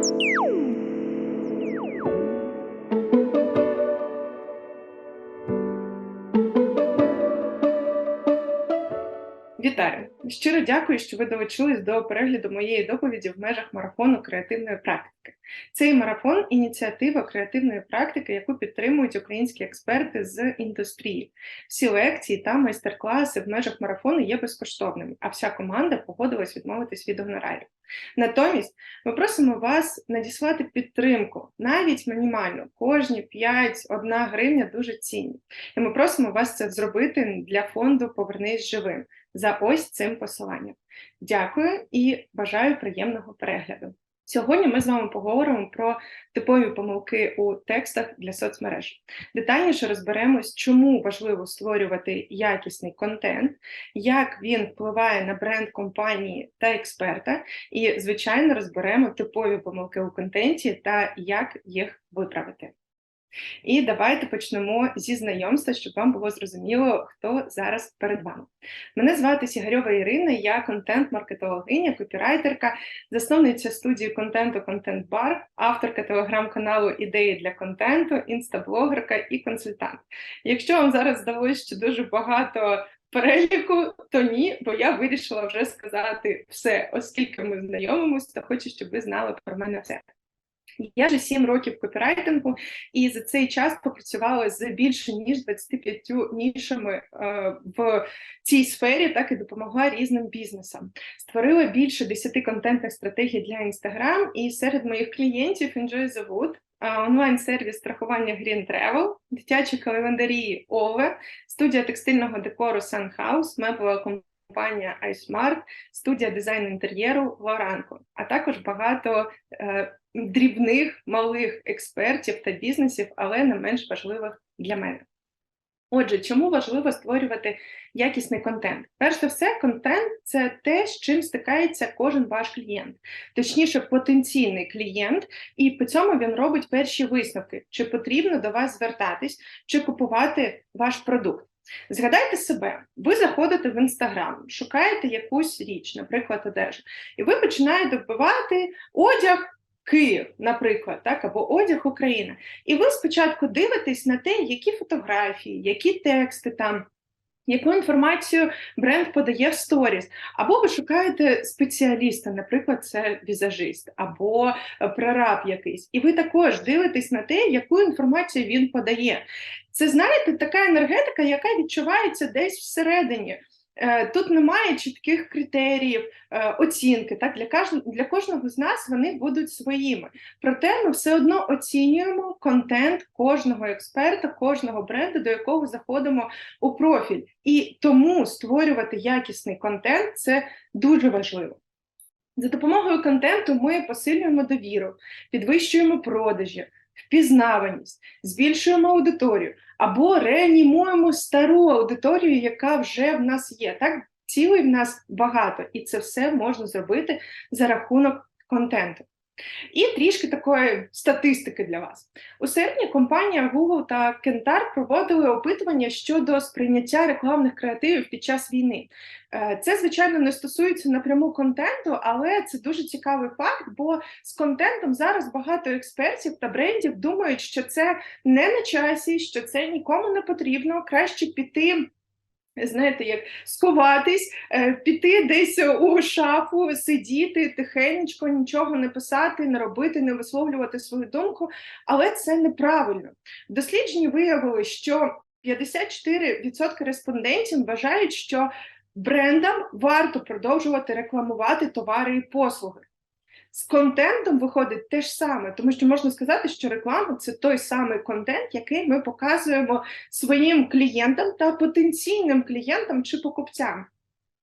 Thank you. Вітаю! Щиро дякую, що ви долучились до перегляду моєї доповіді в межах марафону креативної практики. Цей марафон ініціатива креативної практики, яку підтримують українські експерти з індустрії. Всі лекції та майстер-класи в межах марафону є безкоштовними, а вся команда погодилась відмовитись від гонорарів. Натомість ми просимо вас надіслати підтримку, навіть мінімальну, кожні 5-1 гривня дуже цінні. І ми просимо вас це зробити для фонду Повернись живим за ось цим посиланням. Дякую і бажаю приємного перегляду. Сьогодні ми з вами поговоримо про типові помилки у текстах для соцмереж. Детальніше розберемось, чому важливо створювати якісний контент, як він впливає на бренд компанії та експерта, і, звичайно, розберемо типові помилки у контенті та як їх виправити. І давайте почнемо зі знайомства, щоб вам було зрозуміло, хто зараз перед вами. Мене звати Сігарьова Ірина, я контент-маркетологиня, копірайтерка, засновниця студії контенту Контент Бар, авторка телеграм-каналу Ідеї для контенту, інстаблогерка і консультант. Якщо вам зараз здалося, що дуже багато переліку, то ні, бо я вирішила вже сказати все, оскільки ми знайомимось, то хочу, щоб ви знали про мене все. Я вже 7 років копірайтингу, і за цей час попрацювала з більше ніж 25 нішами е, в цій сфері, так і допомогла різним бізнесам. Створила більше 10 контентних стратегій для Instagram, і серед моїх клієнтів Enjoy the Wood, онлайн-сервіс страхування Green Travel, дитячі календарі Ове, студія текстильного декору Sunhouse, меблева компанія iSmart, студія дизайну інтер'єру Лоранко, а також багато е, дрібних малих експертів та бізнесів, але не менш важливих для мене. Отже, чому важливо створювати якісний контент? Перш за все, контент це те, з чим стикається кожен ваш клієнт, точніше, потенційний клієнт, і по цьому він робить перші висновки, чи потрібно до вас звертатись, чи купувати ваш продукт. Згадайте себе, ви заходите в інстаграм, шукаєте якусь річ, наприклад, одежу, і ви починаєте вбивати одяг. Київ, наприклад, так, або одяг Україна. І ви спочатку дивитесь на те, які фотографії, які тексти там, яку інформацію бренд подає в сторіс, або ви шукаєте спеціаліста, наприклад, це візажист, або прораб якийсь, і ви також дивитесь на те, яку інформацію він подає. Це знаєте, така енергетика, яка відчувається десь всередині. Е, тут немає чітких критеріїв е, оцінки. Так Для кожного, для кожного з нас вони будуть своїми. Проте ми все одно оцінюємо контент кожного експерта, кожного бренду, до якого заходимо у профіль. І тому створювати якісний контент це дуже важливо. За допомогою контенту ми посилюємо довіру, підвищуємо продажі, впізнаваність, збільшуємо аудиторію або реанімуємо стару аудиторію, яка вже в нас є. Так, цілий в нас багато, і це все можна зробити за рахунок контенту. І трішки такої статистики для вас. У серпні компанія Google та Kentar проводили опитування щодо сприйняття рекламних креативів під час війни. Е, це, звичайно, не стосується напряму контенту, але це дуже цікавий факт, бо з контентом зараз багато експертів та брендів думають, що це не на часі, що це нікому не потрібно, краще піти. Знаєте, як сховатись, е, піти десь у шафу, сидіти тихенечко, нічого не писати, не робити, не висловлювати свою думку, але це неправильно. В дослідженні виявили, що 54% респондентів вважають, що брендам варто продовжувати рекламувати товари і послуги. З контентом виходить те ж саме, тому що можна сказати, що реклама це той самий контент, який ми показуємо своїм клієнтам та потенційним клієнтам чи покупцям.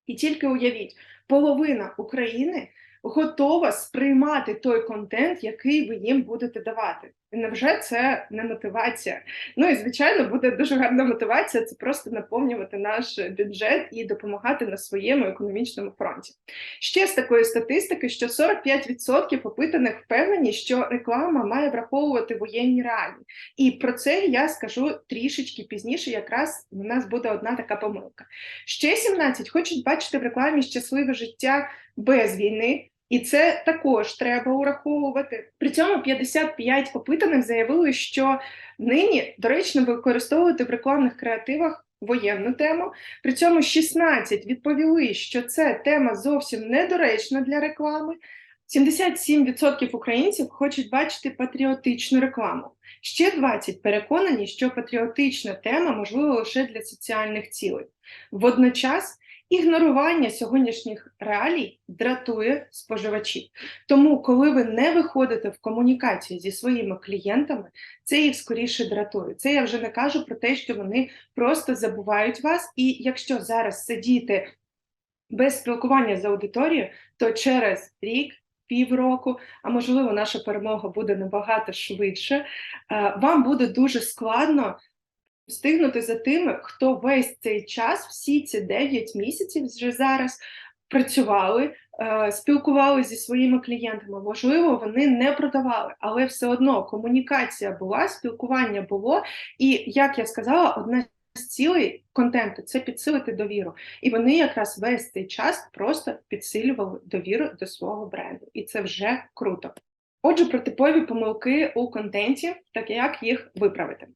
І тільки уявіть, половина України готова сприймати той контент, який ви їм будете давати. Невже це не мотивація? Ну і звичайно, буде дуже гарна мотивація це просто наповнювати наш бюджет і допомагати на своєму економічному фронті. Ще з такої статистики, що 45% опитаних впевнені, що реклама має враховувати воєнні реалії. І про це я скажу трішечки пізніше. Якраз у нас буде одна така помилка. Ще 17 хочуть бачити в рекламі щасливе життя без війни. І це також треба ураховувати. При цьому 55 опитаних заявили, що нині доречно використовувати в рекламних креативах воєнну тему. При цьому 16 відповіли, що це тема зовсім недоречна для реклами. 77% українців хочуть бачити патріотичну рекламу. Ще 20 переконані, що патріотична тема можлива лише для соціальних цілей. Водночас ігнорування сьогоднішніх реалій дратує споживачів. Тому, коли ви не виходите в комунікацію зі своїми клієнтами, це їх скоріше дратує. Це я вже не кажу про те, що вони просто забувають вас, і якщо зараз сидіти без спілкування з аудиторією, то через рік півроку, а можливо, наша перемога буде набагато швидше. е, Вам буде дуже складно встигнути за тими, хто весь цей час, всі ці 9 місяців вже зараз працювали, е, спілкувалися зі своїми клієнтами. Можливо, вони не продавали, але все одно комунікація була, спілкування було. І як я сказала, одна з цілей контенту це підсилити довіру. І вони якраз весь цей час просто підсилювали довіру до свого бренду, і це вже круто. Отже, про типові помилки у контенті, так як їх виправити.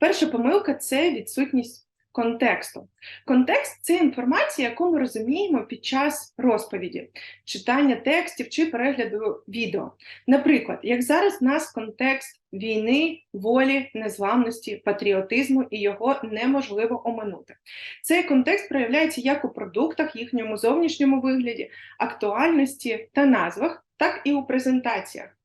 Перша помилка це відсутність контексту. Контекст це інформація, яку ми розуміємо під час розповіді, читання текстів чи перегляду відео. Наприклад, як зараз в нас контекст війни, волі, незламності, патріотизму, і його неможливо оминути. Цей контекст проявляється як у продуктах, їхньому зовнішньому вигляді, актуальності та назвах, так і у презентаціях.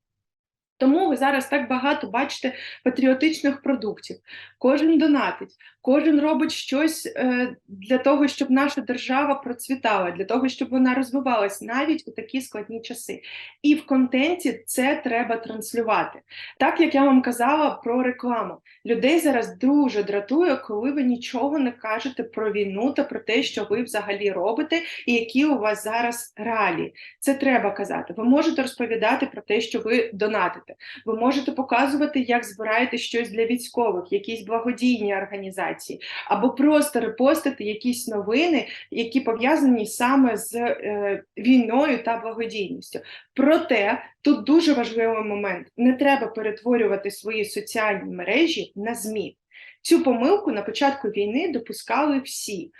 Тому ви зараз так багато бачите патріотичних продуктів. Кожен донатить, кожен робить щось е, для того, щоб наша держава процвітала, для того, щоб вона розвивалась навіть у такі складні часи. І в контенті це треба транслювати. Так як я вам казала про рекламу, людей зараз дуже дратує, коли ви нічого не кажете про війну та про те, що ви взагалі робите, і які у вас зараз реалії. Це треба казати. Ви можете розповідати про те, що ви донатите. Ви можете показувати, як збираєте щось для військових, якісь благодійні організації, або просто репостити якісь новини, які пов'язані саме з е, війною та благодійністю. Проте тут дуже важливий момент: не треба перетворювати свої соціальні мережі на ЗМІ. Цю помилку на початку війни допускали всі.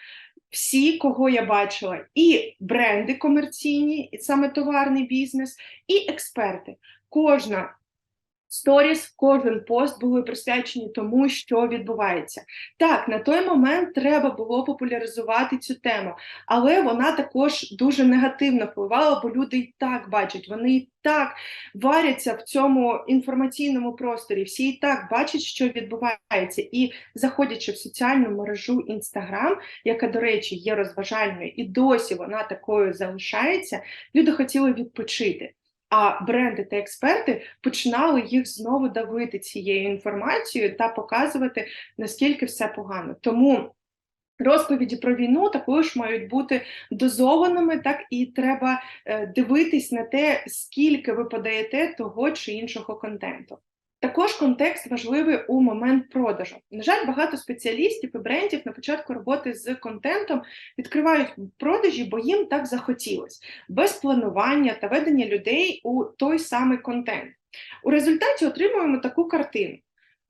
Всі, кого я бачила, і бренди комерційні, і саме товарний бізнес, і експерти. Кожна сторіс, кожен пост були присвячені тому, що відбувається. Так, на той момент треба було популяризувати цю тему, але вона також дуже негативно впливала, бо люди і так бачать, вони і так варяться в цьому інформаційному просторі. Всі і так бачать, що відбувається, і заходячи в соціальну мережу Інстаграм, яка, до речі, є розважальною, і досі вона такою залишається. Люди хотіли відпочити. А бренди та експерти починали їх знову давити цією інформацією та показувати, наскільки все погано. Тому розповіді про війну також мають бути дозованими, так і треба е, дивитись на те, скільки ви подаєте того чи іншого контенту. Також контекст важливий у момент продажу. На жаль, багато спеціалістів і брендів на початку роботи з контентом відкривають продажі, бо їм так захотілось, без планування та ведення людей у той самий контент. У результаті отримуємо таку картину.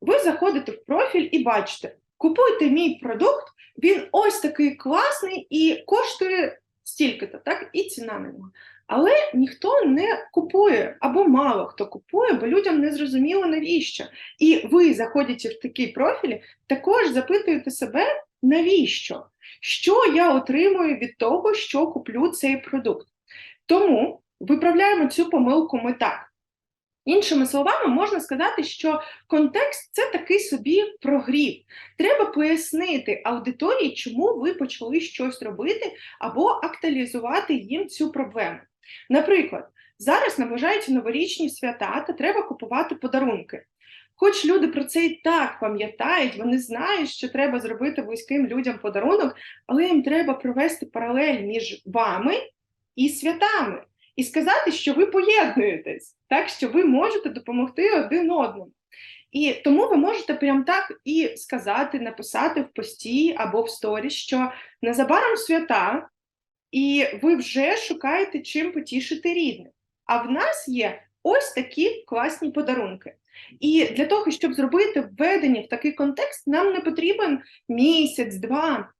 Ви заходите в профіль і бачите, купуйте мій продукт, він ось такий класний і коштує стільки-то, так, і ціна на нього. Але ніхто не купує або мало хто купує, бо людям не зрозуміло навіщо. І ви, заходячи в такі профілі, також запитуєте себе, навіщо? Що я отримую від того, що куплю цей продукт? Тому виправляємо цю помилку ми так. Іншими словами, можна сказати, що контекст це такий собі прогрів. Треба пояснити аудиторії, чому ви почали щось робити, або актуалізувати їм цю проблему. Наприклад, зараз наближаються новорічні свята та треба купувати подарунки. Хоч люди про це і так пам'ятають, вони знають, що треба зробити близьким людям подарунок, але їм треба провести паралель між вами і святами і сказати, що ви поєднуєтесь, так що ви можете допомогти один одному. І тому ви можете прям так і сказати, написати в пості або в сторі, що незабаром свята, і ви вже шукаєте чим потішити рідних. а в нас є ось такі класні подарунки. І для того, щоб зробити введення в такий контекст, нам не потрібен місяць, два.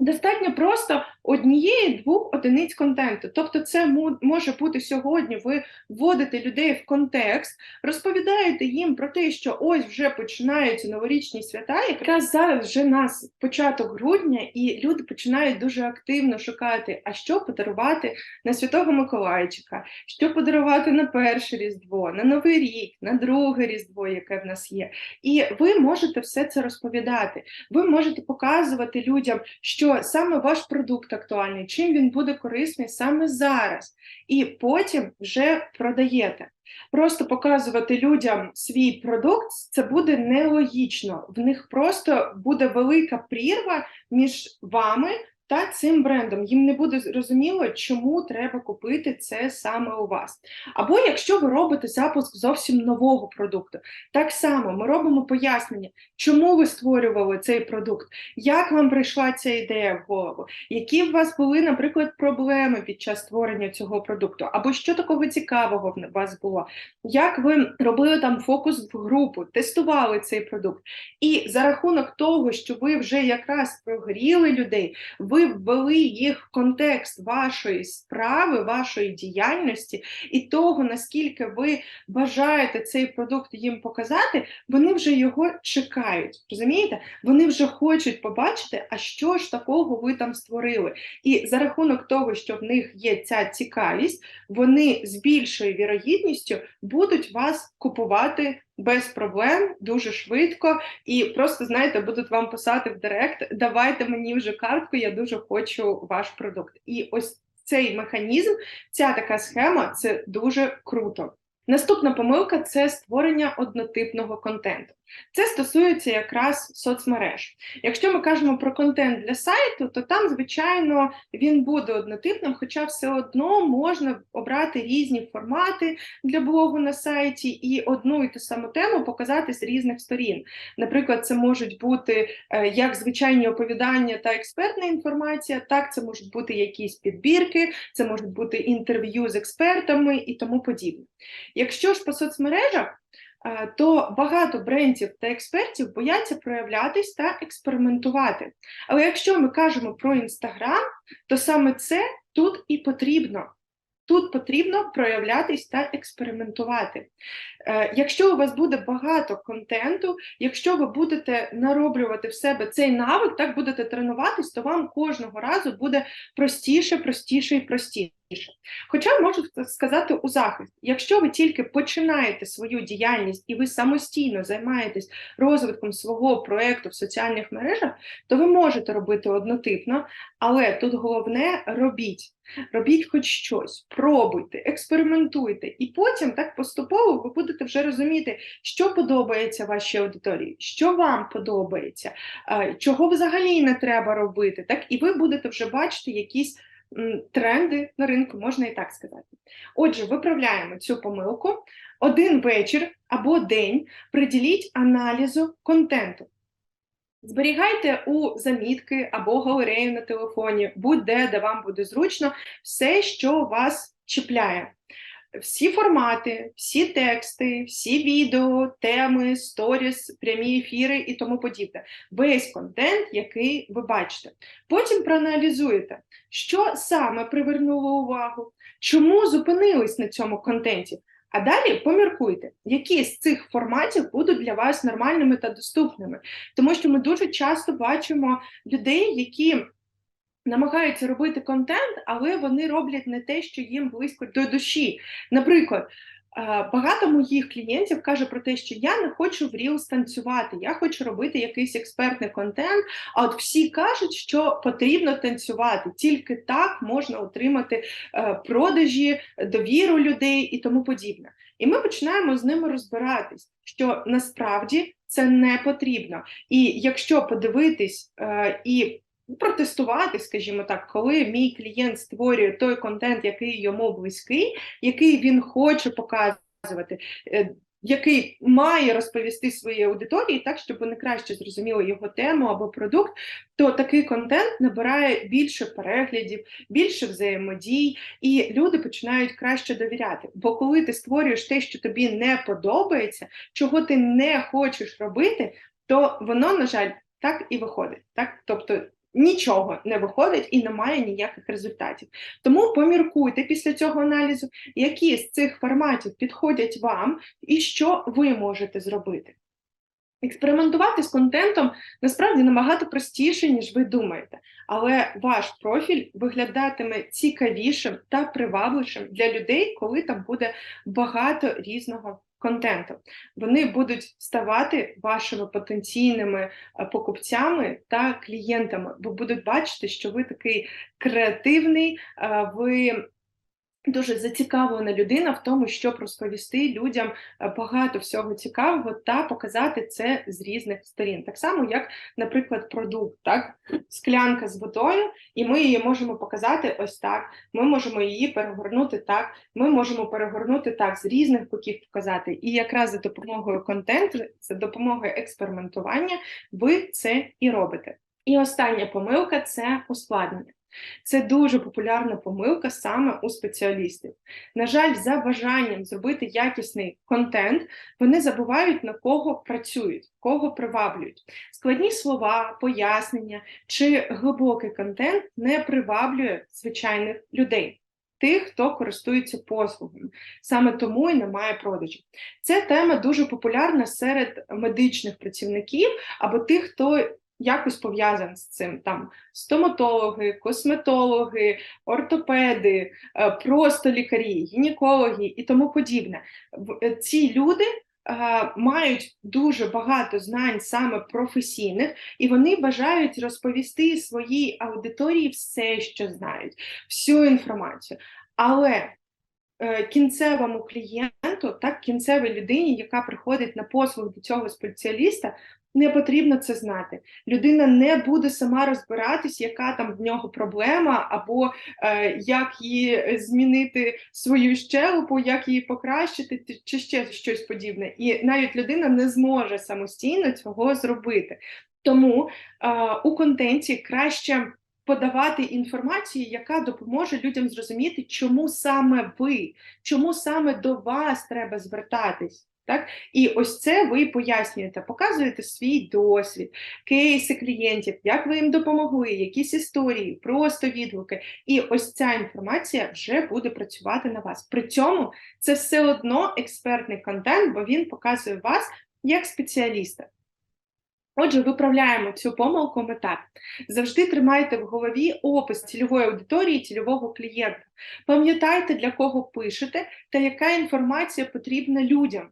Достатньо просто однієї-двох одиниць контенту. Тобто, це може бути сьогодні. Ви вводите людей в контекст, розповідаєте їм про те, що ось вже починаються новорічні свята. Якраз зараз вже нас початок грудня, і люди починають дуже активно шукати, а що подарувати на Святого Миколайчика, що подарувати на перше Різдво, на Новий рік, на друге Різдво, яке в нас є. І ви можете все це розповідати. Ви можете показувати людям, що саме ваш продукт актуальний, чим він буде корисний саме зараз, і потім вже продаєте. Просто показувати людям свій продукт це буде нелогічно. В них просто буде велика прірва між вами та цим брендом. Їм не буде зрозуміло, чому треба купити це саме у вас. Або якщо ви робите запуск зовсім нового продукту, так само ми робимо пояснення, чому ви створювали цей продукт, як вам прийшла ця ідея в голову, які в вас були, наприклад, проблеми під час створення цього продукту, або що такого цікавого в вас було, як ви робили там фокус в групу, тестували цей продукт. І за рахунок того, що ви вже якраз прогріли людей, ви ввели їх в контекст вашої справи, вашої діяльності і того, наскільки ви бажаєте цей продукт їм показати, вони вже його чекають. Розумієте? Вони вже хочуть побачити, а що ж такого ви там створили. І за рахунок того, що в них є ця цікавість, вони з більшою вірогідністю будуть вас купувати. Без проблем, дуже швидко, і просто знаєте, будуть вам писати в Директ, давайте мені вже картку, я дуже хочу ваш продукт. І ось цей механізм, ця така схема це дуже круто. Наступна помилка це створення однотипного контенту. Це стосується якраз соцмереж. Якщо ми кажемо про контент для сайту, то там, звичайно, він буде однотипним, хоча все одно можна обрати різні формати для блогу на сайті і одну і ту саму тему показати з різних сторін. Наприклад, це можуть бути е, як звичайні оповідання та експертна інформація, так це можуть бути якісь підбірки, це можуть бути інтерв'ю з експертами і тому подібне. Якщо ж по соцмережах, то багато брендів та експертів бояться проявлятись та експериментувати. Але якщо ми кажемо про Інстаграм, то саме це тут і потрібно. Тут потрібно проявлятись та експериментувати. Е, Якщо у вас буде багато контенту, якщо ви будете нароблювати в себе цей навик, так будете тренуватись, то вам кожного разу буде простіше, простіше і простіше. Хоча можу сказати у захист, якщо ви тільки починаєте свою діяльність і ви самостійно займаєтесь розвитком свого проєкту в соціальних мережах, то ви можете робити однотипно, але тут головне робіть. Робіть хоч щось, пробуйте, експериментуйте, і потім так поступово ви будете вже розуміти, що подобається вашій аудиторії, що вам подобається, е, чого взагалі не треба робити. Так, і ви будете вже бачити якісь тренди на ринку, можна і так сказати. Отже, виправляємо цю помилку. Один вечір або день приділіть аналізу контенту. Зберігайте у замітки або галерею на телефоні, будь-де, де вам буде зручно, все, що вас чіпляє. Всі формати, всі тексти, всі відео, теми, сторіс, прямі ефіри і тому подібне. Весь контент, який ви бачите. Потім проаналізуєте, що саме привернуло увагу, чому зупинились на цьому контенті. А далі поміркуйте, які з цих форматів будуть для вас нормальними та доступними. Тому що ми дуже часто бачимо людей, які намагаються робити контент, але вони роблять не те, що їм близько до душі. Наприклад, е, багато моїх клієнтів каже про те, що я не хочу в Reels танцювати, я хочу робити якийсь експертний контент. А от всі кажуть, що потрібно танцювати, тільки так можна отримати е, продажі, довіру людей і тому подібне. І ми починаємо з ними розбиратись, що насправді це не потрібно. І якщо подивитись е, і протестувати, скажімо так, коли мій клієнт створює той контент, який йому близький, який він хоче показувати. Е, який має розповісти своїй аудиторії так, щоб вони краще зрозуміли його тему або продукт, то такий контент набирає більше переглядів, більше взаємодій, і люди починають краще довіряти. Бо коли ти створюєш те, що тобі не подобається, чого ти не хочеш робити, то воно, на жаль, так і виходить. Так? Тобто нічого не виходить і немає ніяких результатів. Тому поміркуйте після цього аналізу, які з цих форматів підходять вам і що ви можете зробити. Експериментувати з контентом насправді набагато простіше, ніж ви думаєте, але ваш профіль виглядатиме цікавішим та привабливішим для людей, коли там буде багато різного контенту. Вони будуть ставати вашими потенційними е, покупцями та клієнтами, бо будуть бачити, що ви такий креативний, е, ви Дуже зацікавлена людина в тому, щоб розповісти людям е, багато всього цікавого та показати це з різних сторін. Так само, як, наприклад, продукт, так, склянка з водою, і ми її можемо показати ось так. Ми можемо її перегорнути так. Ми можемо перегорнути так, з різних боків показати. І якраз за допомогою контенту, за допомогою експериментування, ви це і робите. І остання помилка це ускладнення. Це дуже популярна помилка саме у спеціалістів. На жаль, за бажанням зробити якісний контент, вони забувають на кого працюють, кого приваблюють. Складні слова, пояснення чи глибокий контент не приваблює звичайних людей. Тих, хто користується послугами, саме тому і немає продажів. Ця тема дуже популярна серед медичних працівників або тих, хто якось пов'язаний з цим там стоматологи, косметологи, ортопеди, е, просто лікарі, гінекологи і тому подібне. Е, ці люди. Е, мають дуже багато знань саме професійних, і вони бажають розповісти своїй аудиторії все, що знають, всю інформацію. Але кінцевому клієнту, так, кінцевій людині, яка приходить на послуг до цього спеціаліста, не потрібно це знати. Людина не буде сама розбиратись, яка там в нього проблема, або е, як її змінити свою щелепу, як її покращити, чи ще щось подібне. І навіть людина не зможе самостійно цього зробити. Тому е, у контенті краще. Подавати інформацію, яка допоможе людям зрозуміти, чому саме ви, чому саме до вас треба звертатись. Так? І ось це ви пояснюєте, показуєте свій досвід, кейси клієнтів, як ви їм допомогли, якісь історії, просто відгуки. І ось ця інформація вже буде працювати на вас. При цьому це все одно експертний контент, бо він показує вас як спеціаліста. Отже, виправляємо цю помилку ми. Завжди тримайте в голові опис цільової аудиторії, цільового клієнта. Пам'ятайте, для кого пишете та яка інформація потрібна людям.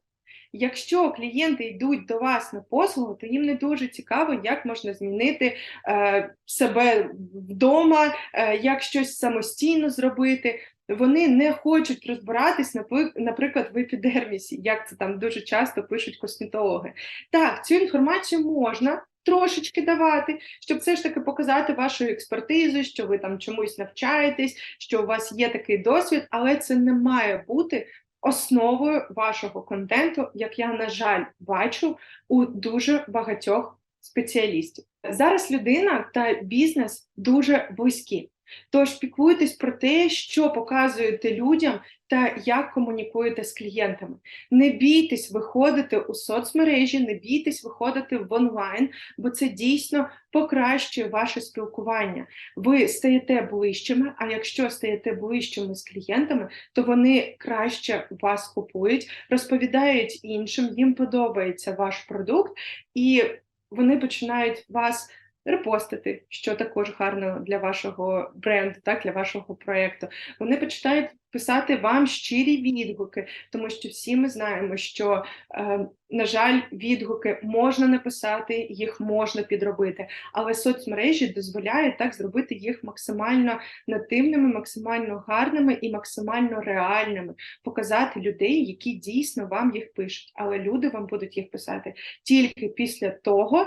Якщо клієнти йдуть до вас на послугу, то їм не дуже цікаво, як можна змінити е, себе вдома, е, як щось самостійно зробити. Вони не хочуть розбиратись, наприклад, в епідермісі, як це там дуже часто пишуть косметологи. Так, цю інформацію можна. Трошечки давати, щоб все ж таки показати вашу експертизу, що ви там чомусь навчаєтесь, що у вас є такий досвід, але це не має бути основою вашого контенту, як я, на жаль, бачу у дуже багатьох спеціалістів. Зараз людина та бізнес дуже близькі. Тож піклуйтесь про те, що показуєте людям та як комунікуєте з клієнтами. Не бійтесь виходити у соцмережі, не бійтесь виходити в онлайн, бо це дійсно покращує ваше спілкування. Ви стаєте ближчими, а якщо стаєте ближчими з клієнтами, то вони краще вас купують, розповідають іншим, їм подобається ваш продукт, і вони починають вас репостити, що також гарно для вашого бренду, так для вашого проєкту. Вони починають писати вам щирі відгуки, тому що всі ми знаємо, що, е, на жаль, відгуки можна написати, їх можна підробити, але соцмережі дозволяють так зробити їх максимально нативними, максимально гарними і максимально реальними, показати людей, які дійсно вам їх пишуть. Але люди вам будуть їх писати тільки після того,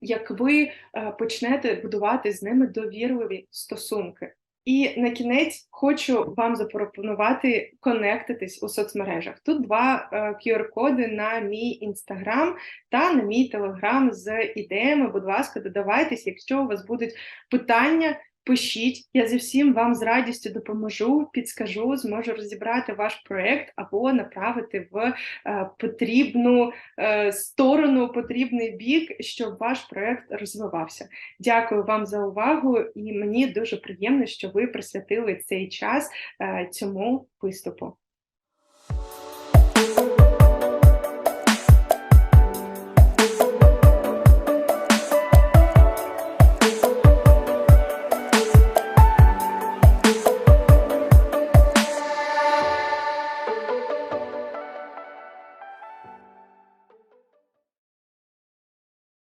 як ви е, почнете будувати з ними довірливі стосунки. І на кінець хочу вам запропонувати конектитись у соцмережах. Тут два е, QR-коди на мій інстаграм та на мій телеграм з ідеями. Будь ласка, додавайтесь, якщо у вас будуть питання. Пишіть, я зі всім вам з радістю допоможу, підскажу, зможу розібрати ваш проект або направити в е, потрібну е, сторону, потрібний бік, щоб ваш проект розвивався. Дякую вам за увагу, і мені дуже приємно, що ви присвятили цей час е, цьому виступу.